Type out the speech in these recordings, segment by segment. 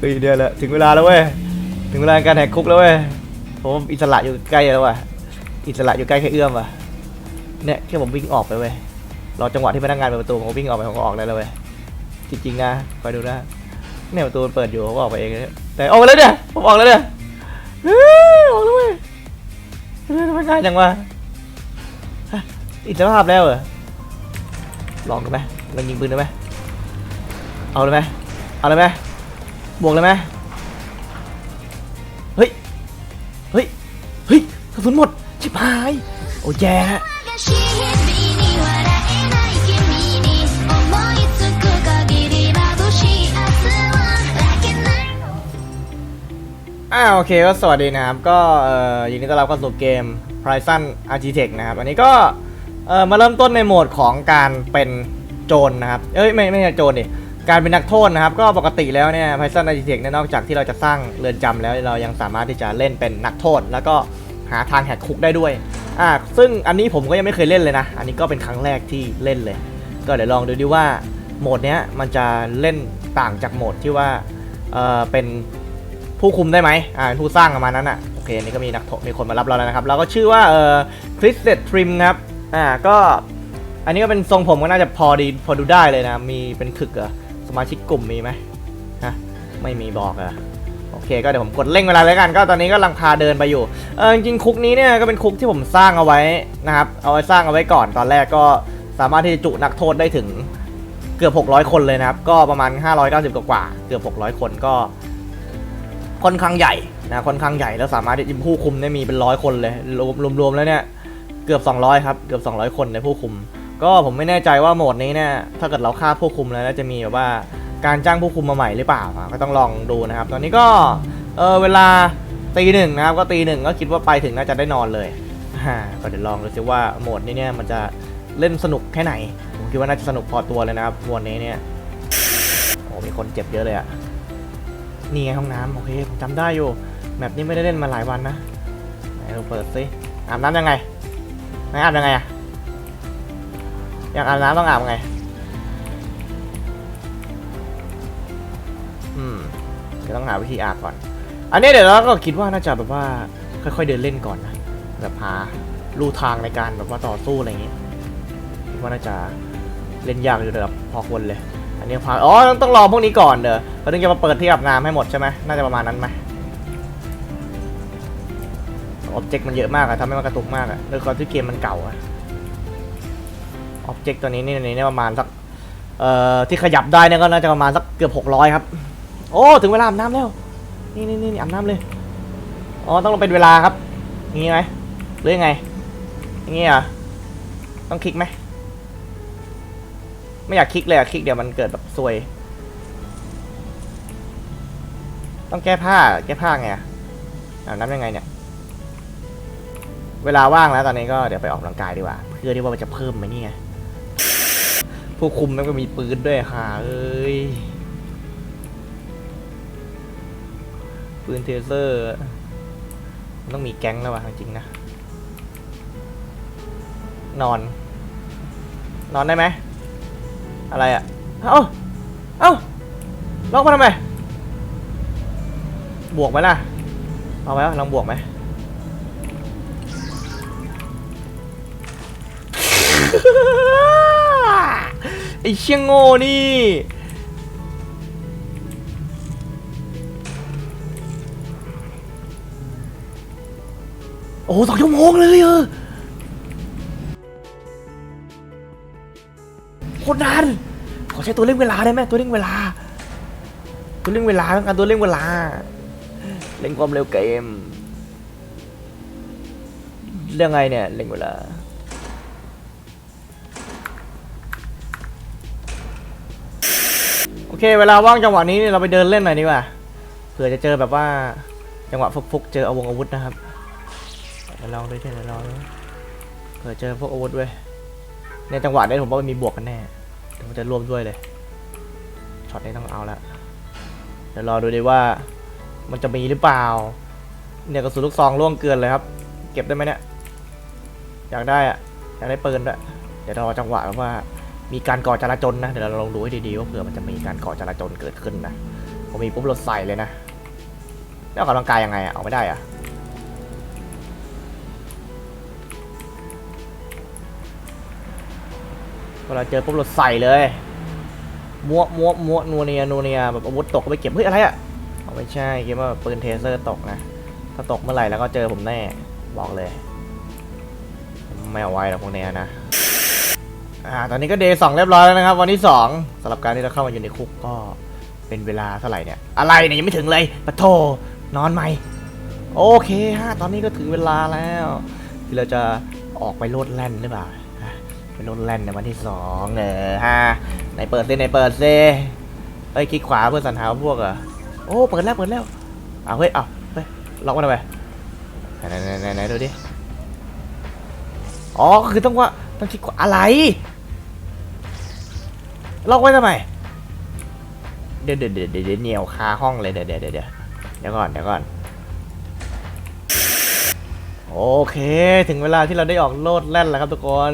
เฮ้ยเดี๋ยวละถึงเวลาแล้วเว้ยถึงเวลาการแหกคุกแล้วเว้ยผมอิสระอยู่ใกล้แล้วว่ะอิสระอยู่ใกล้แค่เอื้อมว่ะเนี่ยแค่ผมวิ่งออกไปเว้ยรอจังหวะที่พนักงานเปิดประตูผมก็วิ่งออกไปผมก็ออกได้แล้วเว้ยจริงๆนะคอยดูนะเนี่ยประตูมันเปิดอยู่ผมก็ออกไปเองเนี่ยแต่ออกแล้วเนี่ยผมออกแล้วเนี่ยเฮ้ยออกแล้วเว้ยเฮ้ยทำง่ายจังวะอิสรภาพแล้วเหรอลองดูไหมลองยิงปืนดูไหมเอาเลยไหมเอาเลยไหม บวกเลยไหมเฮ้ย เฮ้ย เฮ้ยกระสุนหมด ชิบหาย โอ้แย่อ่าโอเคก็สวัสดีนะครับ ก็เอ่อยินดีต้อนรับเข้าสู่เกม Horizon Architect นะครับ อันนี้ก็เอ่อมาเริ่มต้นในโหมดของการเป็นโจรนนะครับ เอ้ยไม่ไม่ใช่โจรดิ การเป็นนักโทษนะครับ ก็ปกติแล้วเนี่ย Horizon Architect เนี่ยนอกจากที่เราจะสร้างเรือนจำแล้วเรายังสามารถที่จะเล่นเป็นนักโทษ แล้วก็หาทางแหกคุกได้ด้วยอ่าซึ่งอันนี้ผมก็ยังไม่เคยเล่นเลยนะ อันนี้ก็เป็นครั้งแรกที่เล่นเลย ก็เดี๋ยวลองดูดิว่าโหมดเนี้ยมันจะเล่นต่างจากโหมดที่ว่าเออเป็นผู้คุมได้ไหมอ่าเป็นผู้สร้างประมาณนั้นอะโอเคนี่ก็มีนักโทษมีคนมารับเราแล้วนะครับเราก็ชื่อว่าเอ่อคริสเ t ทริมครับอ่าก็อันนี้ก็เป็นทรงผมก็น่าจะพอดีพอดูได้เลยนะมีเป็นถึกเหรอ มาชิกกลุ่มมีไหมฮะไม่มีบอกอะโอเคก็เดี๋ยวผมกดเร่งเวลาแล้วกันก็ตอนนี้ก็ลังพาเดินไปอยู่เออจริงคุกนี้เนี่ยก็เป็นคุกที่ผมสร้างเอาไว้นะครับเอาไว้สร้างเอาไว้ก่อนตอนแรกก็สามารถที่จะจุนักโทษได้ถึงเกือบ 600 คนเลยนะครับ ก็ประมาณ 590 กว่าๆเกือบ 600 คนก็ ค่อนข้างใหญ่นะค่อนข้างใหญ่แล้วสามารถที่ผู้คุมได้มีเป็นร้อยคนเลยรวมรวมแล้วเนี่ยเกือบ 200 ครับ เกือบ 200 คนในผู้คุม ก็ผมไม่แน่ใจว่าโหมดนี้เนี่ยถ้าเกิดเราฆ่าผู้คุมแล้วน่าจะมีแบบว่าการจ้างผู้คุมมาใหม่หรือเปล่าก็ต้องลองดูนะครับ ตอนนี้ก็เออเวลาตีหนึ่งนะครับก็ตีหนึ่งก็คิดว่าไปถึงน่าจะได้นอนเลยอ่าก็เดี๋ยวลองดูซิว่าโหมดนี้เนี่ยมันจะเล่นสนุกแค่ไหน ผมคิดว่าน่าจะสนุกพอตัวเลยนะครับโหมดนี้เนี่ยโอ้มีคนเจ็บเยอะเลยอะนี่ไงห้องน้ำโอเคผมจำได้อยู่แบบนี้ไม่ได้เล่นมาหลายวันนะไหนเราเปิดซิอาบน้ำยังไงไหนอาบยังไงอะ อยากอาบน้ำต้องอาบไง อืมเดี๋ยวต้องหาวิธีอาบก่อน อันนี้เดี๋ยวเราก็คิดว่าน่าจะแบบว่า ค่อยๆเดินเล่นก่อนนะแบบหาลู่ทางในการแบบว่าต่อสู้อะไรอย่างงี้คิดว่าน่าจะเล่นยากอยู่ระดับพอควรเลย อันนี้พาอ๋อต้องรอพวกนี้ก่อนเด้อเราถึงจะมาเปิดที่อาบน้ำให้หมดใช่ไหมน่าจะประมาณนั้นไหมอ็อบเจกต์มันเยอะมากอะทำให้มันกระตุกมากอะด้วยความที่เกมมันเก่าอะ อ็อบเจกต์ตัวนี้นี่นี่นี่ประมาณสักเอ่อที่ขยับได้เนี่ยก็น่าจะประมาณสักเกือบ600ครับ โอ้ถึงเวลาอาบน้ำแล้ว นี่นี่นี่อาบน้ำเลยอ๋อต้องลงเป็นเวลาครับอย่างงี้ไหมหรือยังไงอย่างงี้อะต้องคลิกไหมไม่อยากคลิกเลยอะคลิกเดี๋ยวมันเกิดแบบซวย ต้องแก้ผ้าแก้ผ้าไงอะอาบน้ำยังไงเนี่ย เวลาว่างแล้วตอนนี้ก็เดี๋ยวไปออกกำลังกายดีกว่า เพื่อที่ว่ามันจะเพิ่มไหมนี่ไง ผู้คุมแมันก็มีปืนด้วยค่ะเอ้ย ปืนเทเซอร์มันต้องมีแก๊งแล้วว่ะจริงๆนะ นอน นอนได้ไหม อะไรอะ เอ้า เอ้าล็อกมาทำไม บวกไหมล่ะ เอาไหมลองบวกไหมไอ้เชี่ยงโง่นี่ โอ้สองชั่วโมงเลยเออโคตรนานขอใช้ตัวเร่งเวลาได้ไหมตัวเร่งเวลา ตัวเร่งเวลาต้องการตัวเร่งเวลาเร่งความเร็วเกมเรื่องไงเนี่ยเร่งเวลา เค เวลาว่างจังหวะนี้เนี่ยเราไปเดินเล่นหน่อยดีกว่าเผื่อจะเจอแบบว่าจังหวะฟุกๆเจออาวงอาวุธนะครับเดี๋ยวลองด้วยเดี๋ยวลองด้วยเผื่อเจอพวกอาวุธด้วยในจังหวะนี้ผมว่ามันมีบวกกันแน่เดี๋ยวมันจะรวมด้วยเลยช็อตนี้ต้องเอาละเดี๋ยวรอดูดีว่ามันจะมีหรือเปล่า เนี่ยกระสุนลูกซองล่วงเกินเลยครับ เก็บได้ไหมเนี่ย อยากได้อะอยากได้ปืนด้วย เดี๋ยวรอจังหวะแบบว่า มีการก่อจราจนนะ เดี๋ยวเราลองดูให้ดีๆว่าเผื่อมันจะมีการก่อจราจนเกิดขึ้นนะผมมีปุ๊บรถใส่เลยนะแล้วออกกำลังกายยังไงอะออกไม่ได้อะเวลาเจอปุ๊บรถใส่เลยมัวมัวมัวนัวเนียนัวเนียแบบอาวุธตกก็ไปเก็บเฮ้ยอะไรอะเอาไม่ใช่คิดว่าปืนเทเซอร์ตกนะ ถ้าตกเมื่อไหร่แล้วก็เจอผมแน่บอกเลย ไม่เอาไว้หรอกพวกเนี้ยนะ อ่าตอนนี้ก็เดย์สองเรียบร้อยแล้วนะครับ วันที่สองสำหรับการที่เราเข้ามาอยู่ในคุกก็เป็นเวลาเท่าไหร่เนี่ย อะไรเนี่ยยังไม่ถึงเลยปะโทนอนไหมโอเคฮะตอนนี้ก็ถึงเวลาแล้ว ที่เราจะออกไปโลดแล่นหรือเปล่าไปโลดแล่นในวันที่สองเนอฮะไหนเปิดซิไหนเปิดซิเอ้ยคลิกขวาเพื่อสันหาพวกเหรอโอ้เปิดแล้วเปิดแล้วอ้าวเฮ้ยอ้าวเฮ้ยล็อกมันทำไมไหนไหนไหนไหนดูดิอ๋อคือต้องว่าต้องคลิกขวาอะไร ล็อกไว้ทำไม เดี๋ยวเดี๋ยวเดี๋ยวเดี๋ยวเหนียวคาห้องเลยเดี๋ยวเดี๋ยวเดี๋ยวเดี๋ยวเดี๋ยวก่อนเดี๋ยวก่อน โอเค ถึงเวลาที่เราได้ออกโลดแล่นแล้วครับทุกคน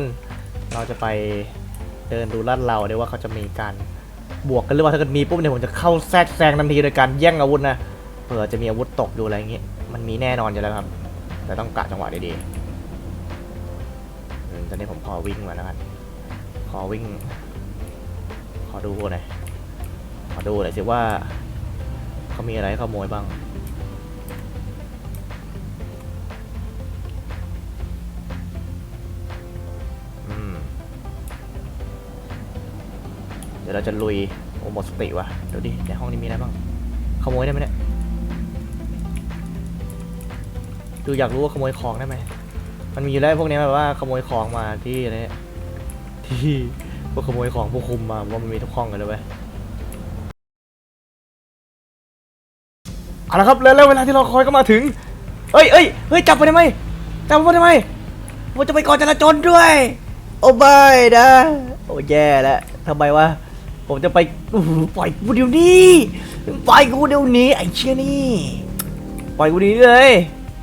เราจะไปเดินดูลาดเราเดี๋ยวว่าเขาจะมีการบวกกันหรือว่าถ้าเกิดมีปุ๊บเนี่ยผมจะเข้าแทรกแซงทันทีโดยการแย่งอาวุธนะเผื่อจะมีอาวุธตกอยู่อะไรอย่างเงี้ยมันมีแน่นอนอยู่แล้วครับ แต่ต้องกะจังหวะดีๆอืมตอนนี้ผมขอวิ่งมาแล้วกันขอวิ่ง ขอดูหน่อยขอดูหน่อยสิว่าเขามีอะไรให้ขโมยบ้างอืมเดี๋ยวเราจะลุยโอหมดสติวะเดี๋ยวดิในห้องนี้มีอะไรบ้างขโมยได้ไหมเนี่ยดูอยากรู้ว่าขโมยของได้ไหมมันมีอยู่แล้วพวกนี้แบบว่าขโมยของมาที่อะไรที่ พวกขโมยของพวกคุมมาว่ามันมีทุกห้องกันเลยเว้ยเอาละครับแล้วแล้วเวลาที่เราคอยก็มาถึง เอ้ยเอ้ยเฮ้ยจับไปทำไมจับไปทำไมผมจะไปก่อนจราจรด้วย โอ้ไม่นะ โอ้แย่แล้วทำไมวะผมจะไปอู้หูปล่อยกูเดี๋ยวนี้ปล่อยกูเดี๋ยวนี้ไอ้เชี่ยนี่ปล่อยกูเดี๋ยวนี้เลย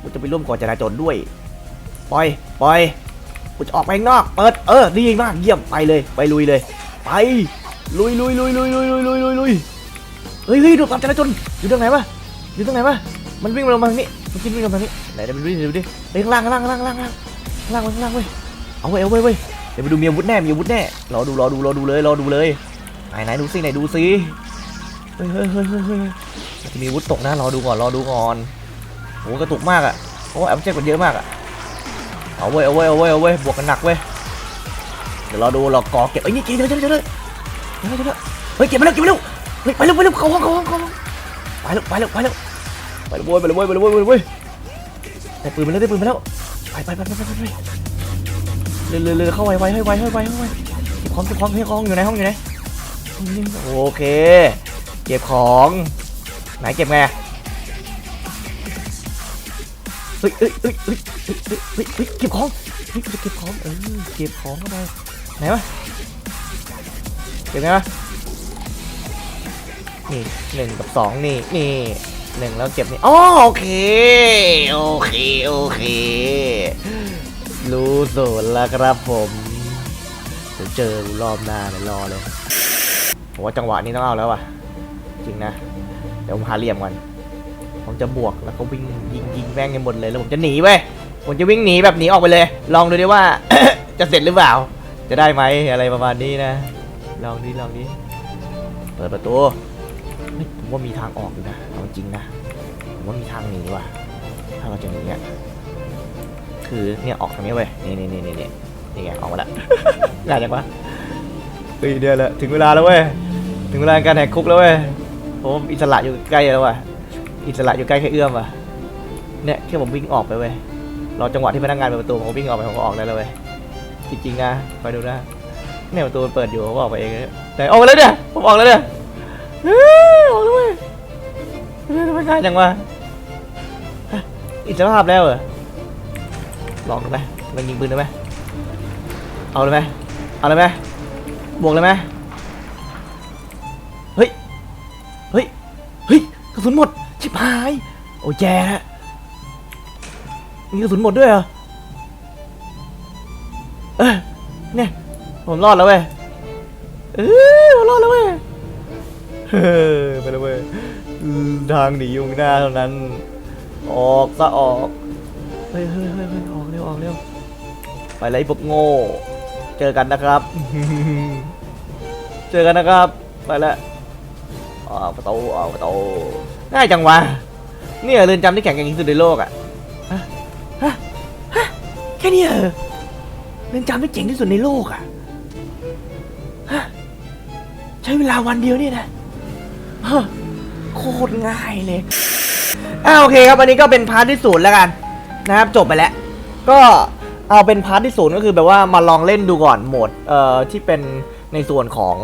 กูจะไปร่วมก่อนจราจรด้วย ปล่อย ปล่อย กูจะออกไปข้างนอก เปิด เออ ดีมาก เยี่ยม ไปเลย ไปลุยเลย ไป ลุยลุยลุยลุยลุยลุยลุยลุยลุยเฮ้ยเฮ้ยดูก่อนจราจรอยู่ตรงไหนวะ อยู่ตรงไหนวะ มันวิ่งลงมาทางนี้ มันกินวิ่งลงมาทางนี้ ไหนเดี๋ยวมันวิ่งดูดิเฮ้ยข้างล่างข้างล่างข้างล่างข้างล่างข้างล่างข้างล่างเว้ยข้างล่างเว้ย เอาเว้ยเอาเว้ยเว้ย เดี๋ยวไปดูมีอาวุธแน่มีอาวุธแน่ รอดูรอดูรอดูเลยรอดูเลยไหนไหนดูซิไหนดูซิเฮ้ยเฮ้ยเฮ้ยเฮ้ยจะมีอาวุธตกนะรอดูก่อนรอดูก่อนโหกระตุกมากอะโอ้แอปเจ็บกันเยอะมากอะ เอาเว้ยเอาเว้ยเอาเว้ยเอาเว้ยบวกกันหนักเว้ยเดี๋ยวเราดูเรากอเก็บเอ้ยนี่เก็บเจอเจอเจอเจอเจอเฮ้ยเก็บมาแล้วเก็บมาแล้วเฮ้ยไปเล้วไปเล้วเขาห้องเขาห้องเขาไปแล้วไปแล้วไปแล้วไปแล้วโว้ยไปแล้วโว้ยไปแล้วโว้ยไปแล้วโว้ยได้ปืนมาแล้วได้ปืนมาแล้วไปไปไปไปไปไปเร็วเร็วเร็วเข้าไวไวให้ไวให้ไวให้ไวเก็บของเก็บของเฮ้ยห้องอยู่ไหนห้องอยู่ไหนโอเค เก็บของไหนเก็บไง เฮ้ยเฮ้ยเฮ้ยเฮ้ยเฮ้ยเฮ้ยเฮ้ยเก็บของเฮ้ยเก็บของเออเก็บของเข้าไปไหนวะเก็บไงวะนี่หนึ่งกับสองนี่นี่หนึ่งแล้วเก็บนี่อ๋อโอเคโอเคโอเครู้สูตรแล้วครับผมเดี๋ยวเจอกูรอบหน้าเลยรอเลยผมว่าจังหวะนี้ต้องเอาแล้วว่ะ จริงนะ เดี๋ยวผมหาเหลี่ยมก่อน ผมจะบวกแล้วก็วิ่งยิงยิงแม่งกันหมดเลยแล้วผมจะหนีเว้ยผมจะวิ่งหนีแบบหนีออกไปเลย ลองดูดิว่า จะเสร็จหรือเปล่า จะได้ไหมอะไรประมาณนี้นะ ลองดิลองดิเปิดประตูผมว่ามีทางออกอยู่นะเอาจริงนะผมว่ามีทางหนีว่ะ ถ้าเราจะหนีอะคือเนี่ยออกทางนี้เว้ยนี่นี่นี่นี่นี่นี่ไงออกมาละง่ายจังวะเฮ้ยเดี๋ยวละถึงเวลาแล้วเว้ยถึงเวลาการแหกคุกแล้วเว้ยผมอิสระอยู่ใกล้แล้วว่ะ อิสระอยู่ใกล้แค่เอื้อมว่ะเนี่ยแค่ผมวิ่งออกไปเว้ยรอจังหวะที่พนักงานเปิดประตูผมก็วิ่งออกไปผมก็ออกได้แล้วเว้ยจริงๆนะไปดูนะเนี่ยประตูมันเปิดอยู่ผมก็ออกไปเองเลยแต่ออกแล้วเนี่ยผมออกแล้วเนี่ยเฮ้ยออกแล้วเว้ยทำไมง่ายจังวะฮะอิสระภาพแล้วเหรอลองดูไหมลองยิงปืนดูไหมเอาเลยไหมเอาเลยไหมบวกเลยไหมเฮ้ยเฮ้ยเฮ้ยกระสุนหมด ชิบหาย โอ้ยแย่ละมีกระสุนหมดด้วยเหรอ เออเนี่ย ผมรอดแล้วเว้ย เออผมรอดแล้วเว้ย เฮ้ยไปแล้วเว้ย ทางหนียุงหน้าเท่านั้น ออกซะออก เฮ้ยเฮ้ยเฮ้ยออกเร็วออกเร็ว ไปเลยพวกโง่ เจอกันนะครับ เจอกันนะครับ ไปแล้วออกประตูออกประตู ง่ายจังวะเนี่ยเรือนจำที่แข็งแกร่งที่สุดในโลกอะฮะฮะแค่นี้เหรอเรือนจำที่เจ๋งที่สุดในโลกอะฮะใช้เวลาวันเดียวเนี่ยนะฮะโคตรง่ายเลยอ่าโอเคครับอันนี้ก็เป็นพาร์ทที่ศูนย์แล้วกันนะครับจบไปแล้ว ก็เอาเป็นพาร์ทที่ศูนย์ก็คือแบบว่ามาลองเล่นดูก่อนโหมดเอ่อที่เป็นในส่วนของ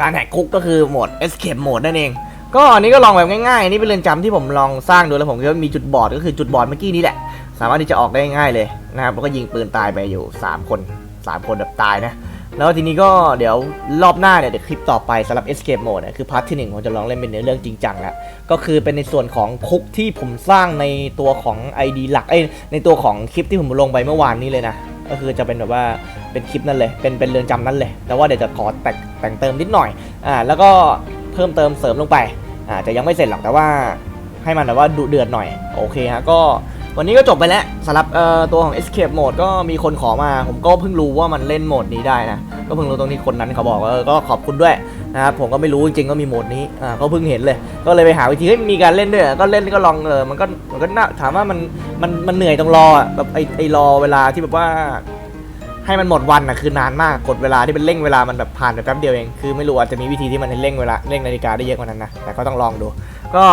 การแหกคุกก็คือโหมด escape mode นั่นเอง ก็อันนี้ก็ลองแบบง่ายๆนนี้เป็นเรือนจำที่ผมลองสร้างดูแล้วผมคิดว่ามีจุดบอดก็คือจุดบอดเมื่อกี้นี้แหละ สามารถที่จะออกได้ง่ายเลยนะครับแล้วก็ยิงปืนตายไปอยู่ 3 คน 3 คนแบบตายนะ แล้วทีนี้ก็เดี๋ยวรอบหน้าเนี่ยเดี๋ยวคลิปต่อไปสำหรับ escape mode เนี่ยคือพาร์ทที่หนึ่งผมจะลองเล่นเป็นเนื้อเรื่องจริงจังแล้วก็คือเป็นในส่วนของคุกที่ผมสร้างในตัวของ ID หลักเอ้ยในตัวของคลิปที่ผมลงไปเมื่อวานนี้เลยนะก็คือจะเป็นแบบว่าเป็นคลิปนั่นเลย เป็นเป็นเรือนจำนั้นเลย แต่ว่าเดี๋ยวจะขอแต่งแต่งเติมนิดหน่อย อ่า แล้วก็ เพิ่มเติมเสริมลงไปอ่าจะยังไม่เสร็จหรอกแต่ว่าให้มันแบบว่าดุเดือดหน่อยโอเคฮะก็วันนี้ก็จบไปแล้วสำหรับเอ่อตัวของ escape mode ก็มีคนขอมา ผมก็เพิ่งรู้ว่ามันเล่นโหมดนี้ได้นะ ก็เพิ่งรู้ตรงที่คนนั้นเขาบอกก็ขอบคุณด้วยนะครับผมก็ไม่รู้จริงๆก็มีโหมดนี้อ่าก็เพิ่งเห็นเลย ก็เลยไปหาวิธีเฮ้ยมีการเล่นด้วยก็เล่นก็ลองเออมันก็มันก็น่าถามว่ามันมันมันเหนื่อยตรงรอแบบไอไอรอเวลาที่แบบว่า ให้มันหมดวันอะคือนานมากกดเวลาที่เป็นเร่งเวลามันแบบผ่านไปแป๊บเดียวเองคือไม่รู้อาจจะมีวิธีที่มันเร่งเวลาเร่งนาฬิกาได้เยอะกว่านั้นนะแต่ก็ต้องลองดู ก็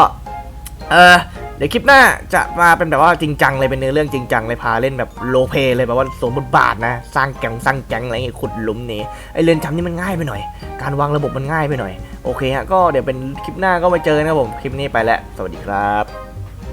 เออเดี๋ยวคลิปหน้าจะมาเป็นแบบว่าจริงจังเลยเป็นเนื้อเรื่องจริงจังเลยพาเล่นแบบโลเพเลยแบบว่าสวมบทบาทนะ สร้างแก๊งสร้างแก๊งอะไรเงี้ยขุดหลุมนี่ไอเรือนจำนี่มันง่ายไปหน่อย การวางระบบมันง่ายไปหน่อย โอเคฮะก็เดี๋ยวเป็นคลิปหน้าก็ไปเจอนนะครับผมคลิปนี้ไปแล้ว สวัสดีครับ